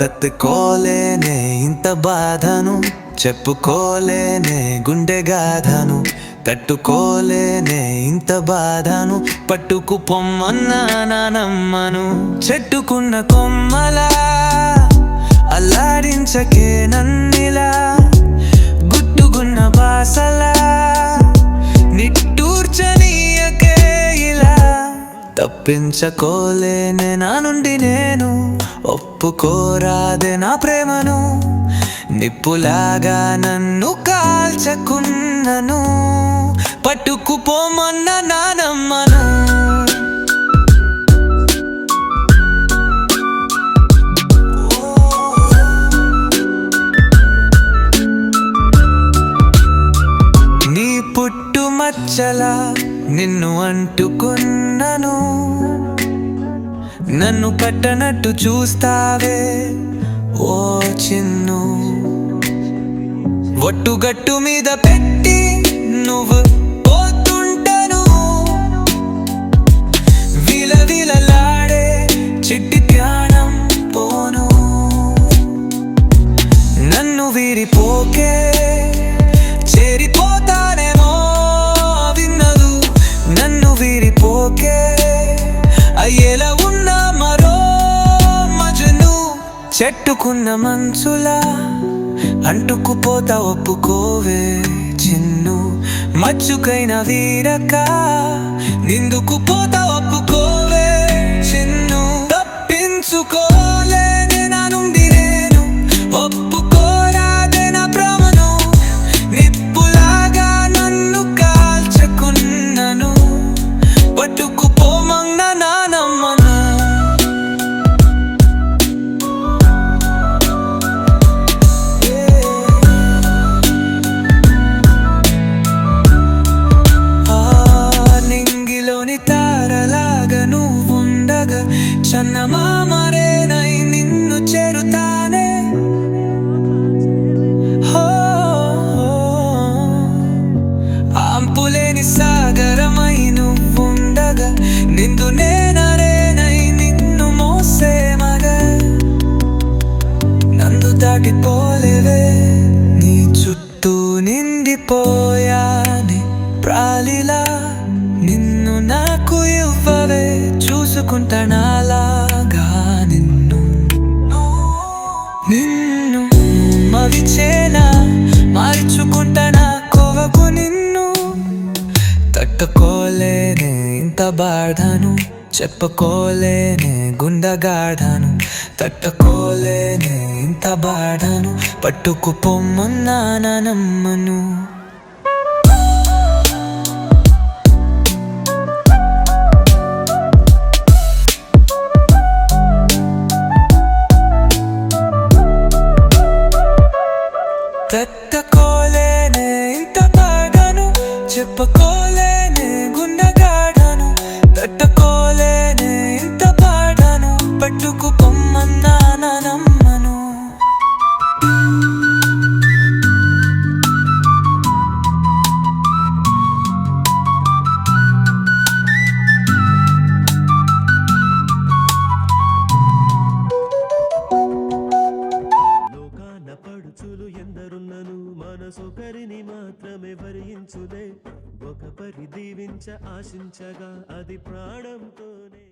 తత్తుకోలేనే ఇంత బాధను చెప్పుకోలేనే గుండె గాథను తట్టుకోలేనే ఇంత బాధను పట్టుకు పొమ్మన్నా నానమ్మను చెట్టుకున్న కొమ్మలా అల్లాడించకే నన్నిలా. తప్పించకోలేనే నా నుండి నేను. ఒప్పుకోరాదే నా ప్రేమను. నిప్పులాగా నన్ను కాల్చకున్నను. పట్టుకుపోమన్న నానమ్మను. నీ పుట్టు మచ్చలా నిన్ను అంటుకున్నను. నన్ను కట్టనట్టు చూస్తావే ఓ చిన్ను. ఒట్టుగట్టు మీద పెట్టి చెట్టుకున్న మంచులా అంటుకుపోతా ఒప్పుకోవే చిన్ను. మచ్చుకైన వీరక నిందుకు పోతా ఒప్పుకో తారలాగా నువ్వుండగా చన్నమామరేనై నిన్ను చేరుతానే. హో, ఆంపులేని సాగరమై నువ్వుండగా నిందు నేనరేనై నిన్ను మోసే మగ. నందు దాటిపో చూసుకుంటానాలాగా నిన్ను. నిన్ను మవిచేనా మార్చుకుంటానా కోవకు నిన్ను. తట్టుకోలేనే ఇంత బాధను చెప్పుకోలేనే గుండగాఢను తట్టుకోలేనే ఇంత బాధను పట్టుకు పొమ్మన్నా నమ్మను. చెప్పుకోలేని గుండెగాడను తట్టుకోలేని ఇంత పాడను పట్టుకు పొమ్మన్నా నమ్మను లోకాన పడుచులు ఎందరున్నను మనసొకరిని మాత్రమే భరించుదే. ఒక పరి దీవించ ఆశించగా అది ప్రాణంతోనే.